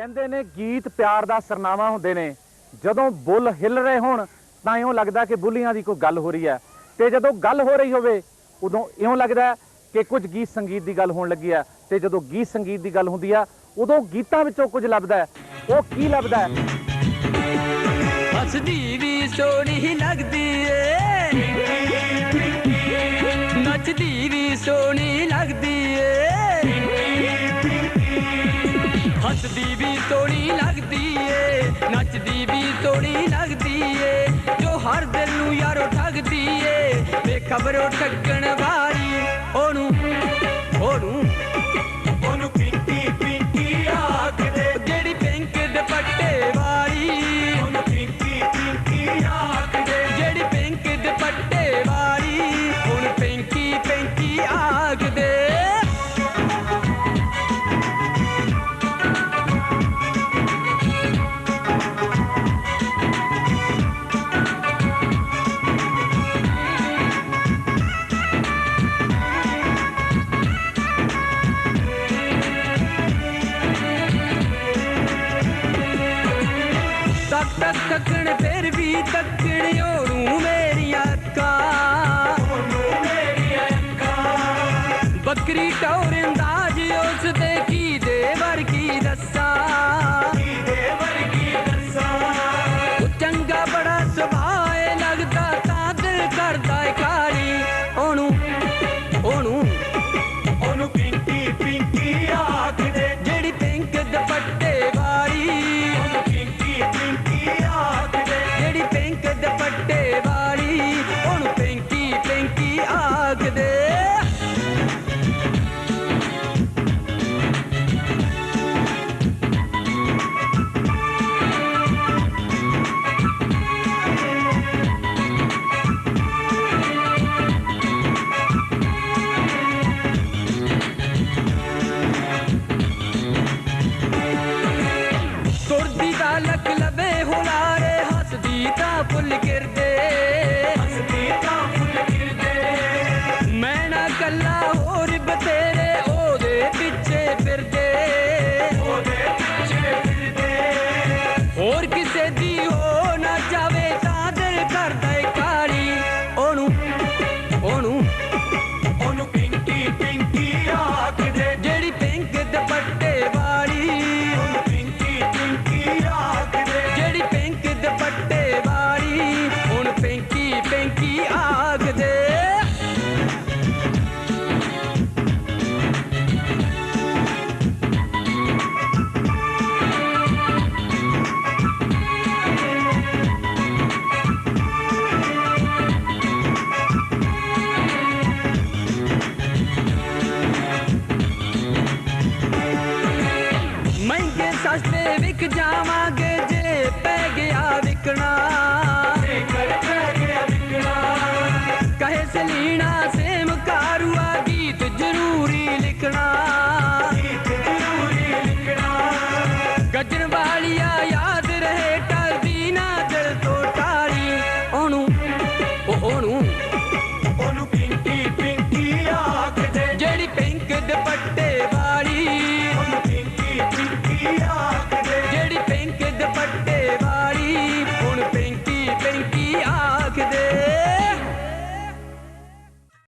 ਕਹਿੰਦੇ ਨੇ ਗੀਤ ਪਿਆਰ ਦਾ ਸਰਨਾਮਾ ਹੁੰਦੇ ਨੇ। ਜਦੋਂ ਬੁੱਲ ਹਿੱਲ ਰਹੇ ਹੋਣ, ਤਾਂ ਇਉਂ ਲੱਗਦਾ ਕਿ ਬੁੱਲੀਆਂ ਦੀ ਕੋਈ ਗੱਲ ਹੋ ਰਹੀ ਹੈ। ਤੇ ਜਦੋਂ ਗੱਲ ਹੋ ਰਹੀ ਹੋਵੇ, ਉਦੋਂ ਇਉਂ ਲੱਗਦਾ ਕਿ ਕੁਝ ਗੀਤ ਸੰਗੀਤ ਦੀ ਗੱਲ ਹੋਣ ਲੱਗੀ ਹੈ। ਤੇ ਜਦੋਂ ਗੀਤ ਸੰਗੀਤ ਦੀ ਗੱਲ ਹੁੰਦੀ ਆ ਉਦੋਂ ਗੀਤਾਂ ਵਿੱਚੋਂ ਕੁਝ ਲੱਭਦਾ ਉਹ ਕੀ ਲੱਭਦਾ ਹੱਸਦੀ ਵੀ ਸੋਹਣੀ ਲੱਗਦੀ ਏ। ਨੱਚਦੀ ਵੀ ਸੋਹਣੀ ਲੱਗਦੀ ਏ। ਹੱਸਦੀ ਸੋਹਣੀ ਲੱਗਦੀ ਏ। ਨੱਚਦੀ ਵੀ ਸੋਹਣੀ ਲੱਗਦੀ ਏ। ਜੋ ਹਰ ਦਿਲ ਨੂੰ ਯਾਰੋ ਠੱਗਦੀ ਏ। ਬੇਖਬਰੋ ਠੱਗਣ ਵਾਲੀ ਉਹਨੂੰ ਉਹਨੂੰ ਉਸ ਦੇ ਵਿਕ ਜਾਵਾਂਗੇ ਜੇ ਪੈ ਗਿਆ ਵਿਕਣਾ ਕਰ ਪੈ ਗਿਆ ਵਿਕਣਾ। ਕਹੇ ਸਲੀਣਾ ਸੇਮ ਕਾਰੂਆ ਗੀਤ ਜ਼ਰੂਰੀ ਲਿਖਣਾ।